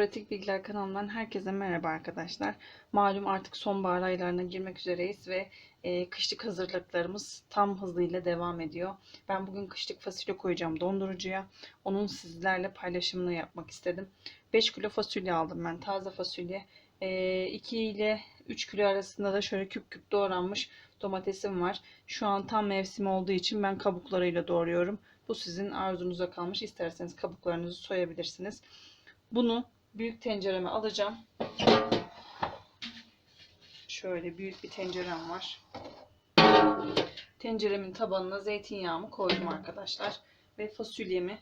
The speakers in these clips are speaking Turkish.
Pratik Bilgiler kanalından herkese merhaba arkadaşlar. Malum artık sonbahar aylarına girmek üzereyiz ve e, kışlık hazırlıklarımız tam hızıyla devam ediyor. Ben bugün kışlık fasulye koyacağım dondurucuya. Onun sizlerle paylaşımını yapmak istedim. 5 kilo fasulye aldım ben taze fasulye. E, 2 ile 3 kilo arasında da şöyle küp küp doğranmış domatesim var. Şu an tam mevsim olduğu için ben kabuklarıyla doğruyorum. Bu sizin arzunuza kalmış. İsterseniz kabuklarınızı soyabilirsiniz. Bunu büyük tencereme alacağım. Şöyle büyük bir tencerem var. Tenceremin tabanına zeytinyağımı koydum arkadaşlar. Ve fasulyemi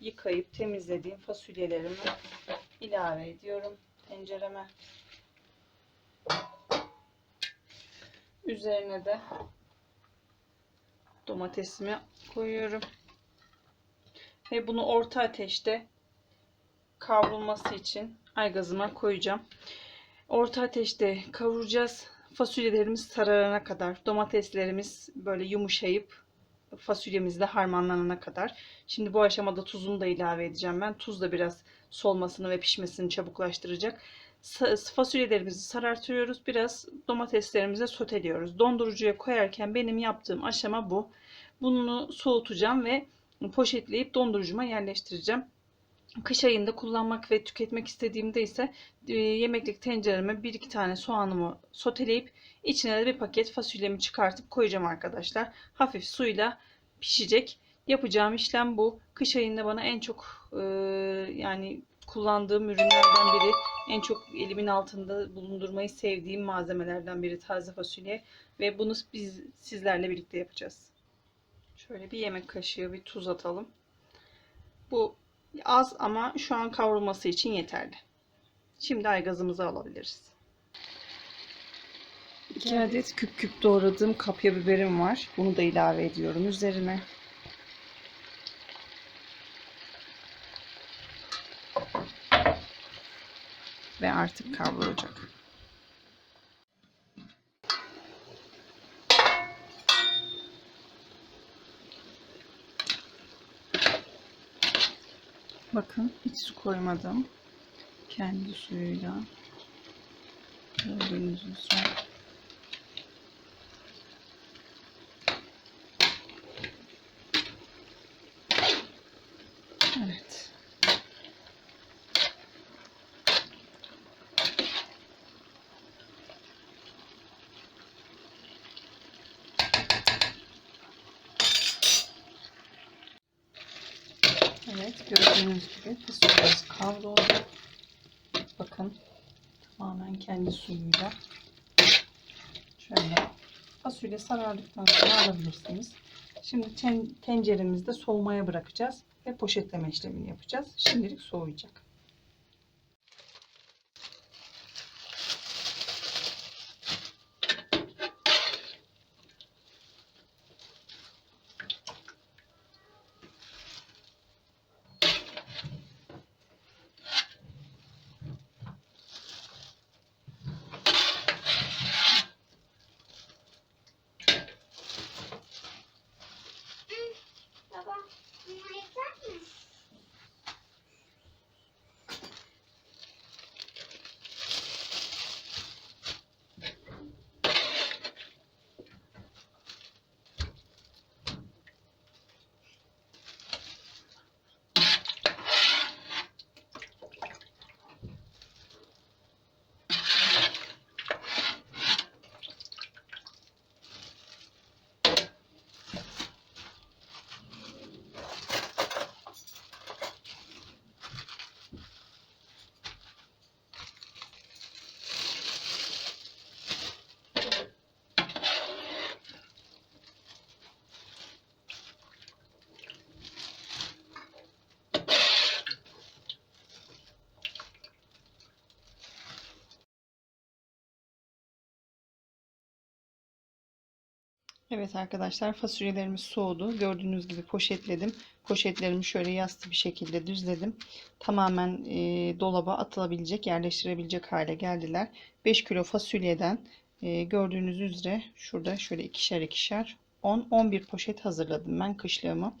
yıkayıp temizlediğim fasulyelerimi ilave ediyorum tencereme. Üzerine de domatesimi koyuyorum. Ve bunu orta ateşte kavrulması için aygazıma koyacağım. Orta ateşte kavuracağız. Fasulyelerimiz sararana kadar, domateslerimiz böyle yumuşayıp fasulyemizle harmanlanana kadar. Şimdi bu aşamada tuzunu da ilave edeceğim ben. Tuz da biraz solmasını ve pişmesini çabuklaştıracak. Fasulyelerimizi sarartıyoruz. Biraz domateslerimizi soteliyoruz. Dondurucuya koyarken benim yaptığım aşama bu. Bunu soğutacağım ve poşetleyip dondurucuma yerleştireceğim. Kış ayında kullanmak ve tüketmek istediğimde ise e, yemeklik tencereme bir iki tane soğanımı soteleyip içine de bir paket fasulyemi çıkartıp koyacağım arkadaşlar. Hafif suyla pişecek. Yapacağım işlem bu. Kış ayında bana en çok e, yani kullandığım ürünlerden biri. En çok elimin altında bulundurmayı sevdiğim malzemelerden biri taze fasulye. Ve bunu biz sizlerle birlikte yapacağız. Şöyle bir yemek kaşığı bir tuz atalım. Bu az ama şu an kavrulması için yeterli. Şimdi aygazımızı alabiliriz. 2 adet küp küp doğradığım kapya biberim var. Bunu da ilave ediyorum üzerine. Ve artık kavrulacak. Bakın hiç su koymadım. Kendi suyuyla. Gördüğünüz üzere. Evet. Evet gördüğünüz gibi fasulyemiz kavruldu. Bakın tamamen kendi suyuyla. Şöyle fasulye sarardıktan sonra alabilirsiniz. Şimdi ten tenceremizde soğumaya bırakacağız ve poşetleme işlemini yapacağız. Şimdilik soğuyacak. Evet arkadaşlar fasulyelerimiz soğudu. Gördüğünüz gibi poşetledim. Poşetlerimi şöyle yastı bir şekilde düzledim. Tamamen e, dolaba atılabilecek, yerleştirebilecek hale geldiler. 5 kilo fasulyeden e, gördüğünüz üzere şurada şöyle ikişer ikişer 10-11 poşet hazırladım ben kışlığımı.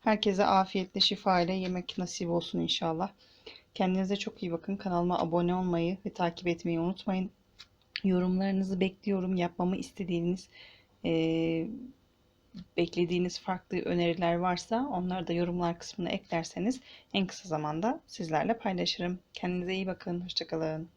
Herkese afiyetle şifa ile yemek nasip olsun inşallah. Kendinize çok iyi bakın. Kanalıma abone olmayı ve takip etmeyi unutmayın. Yorumlarınızı bekliyorum. Yapmamı istediğiniz, eee, beklediğiniz farklı öneriler varsa onları da yorumlar kısmına eklerseniz en kısa zamanda sizlerle paylaşırım. Kendinize iyi bakın. Hoşçakalın.